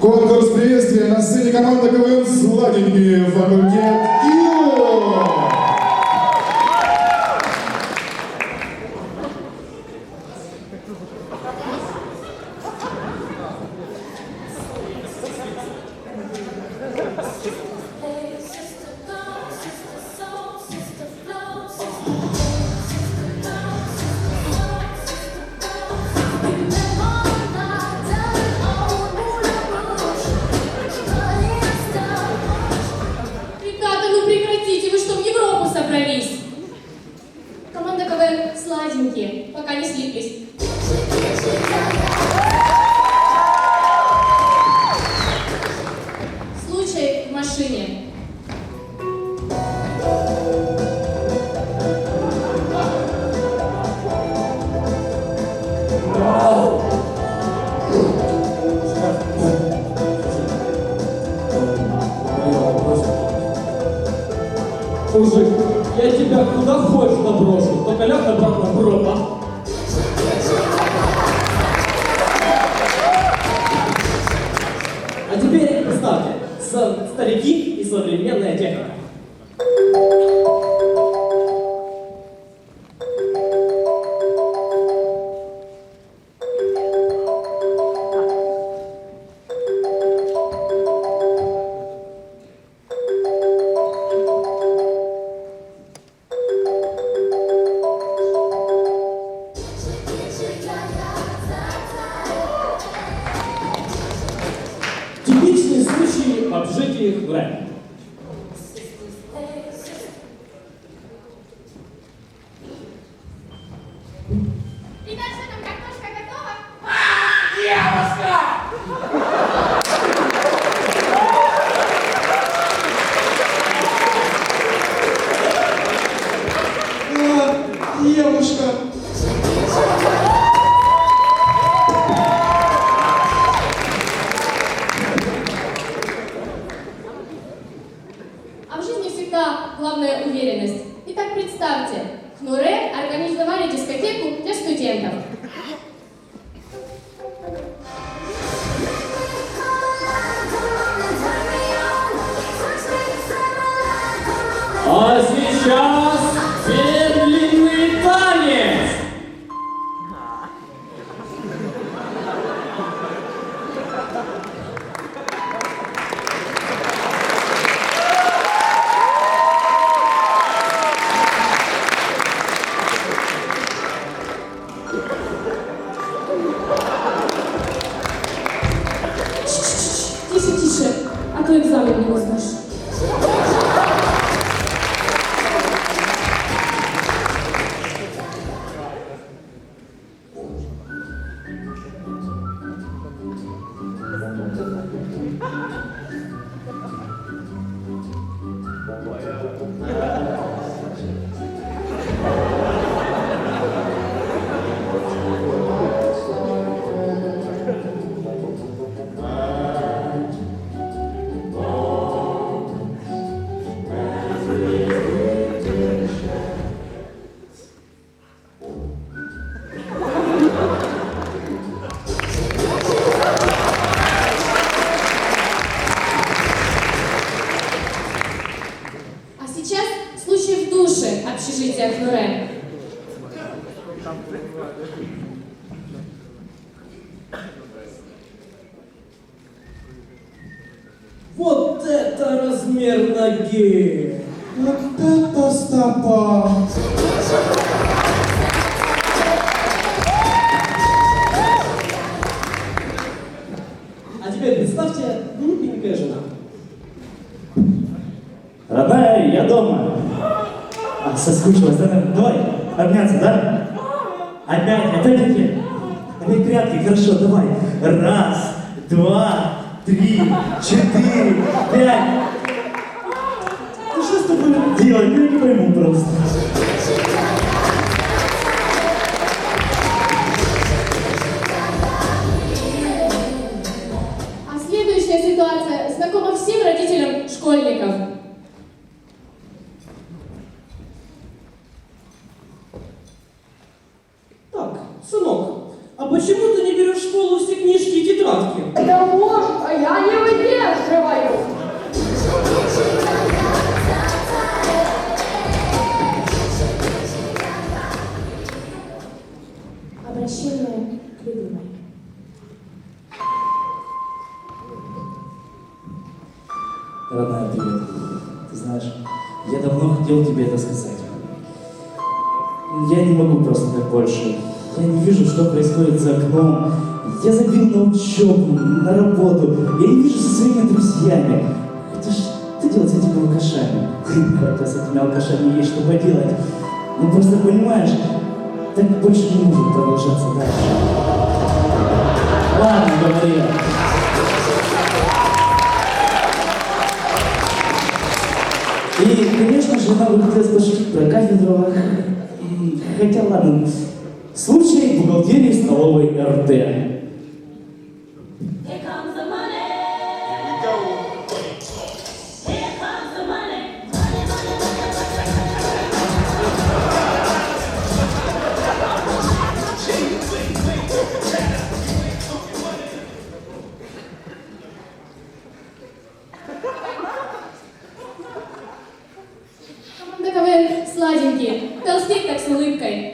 Конкурс приветствия на сцене команда КВН «Сладенький» факультет КИО. КВН сладенькие, пока не слиплись. Случай в машине. Мужик, я тебя куда хочешь наброшу, только ляг обратно в Brand. అంటాం a to egzamin nie zdasz. Душе общежития в Нуре. Вот это размер ноги! Вот это стопа. А теперь представьте, глупенькая жена. Родная, я дома. А, соскучилась, да? Давай, обняться, да? Опять, опять-таки. Опять прятки, хорошо, давай. Раз, два, три, четыре, пять. Ну что с тобой делать? Ну не пойму просто. почему ты не берешь в школу все книжки и тетрадки? Потому а я не выдерживаю. Обращение к. Родная, привет. Ты знаешь, я давно хотел тебе это сказать. Я не могу просто так больше. Я не вижу, что происходит за окном. Я забил на учебу, на работу. Я не вижу со своими друзьями. Хотя что делать с этими алкашами? Хотя с этими алкашами есть что поделать. Ну просто понимаешь, так больше не может продолжаться дальше. Ладно, говори. я. И, конечно же, нам бы хотелось пошутить про кафедру. Хотя, ладно, случай бухгалтерии столовой РТ. Команда КВН сладенькие. Толстеть так с улыбкой.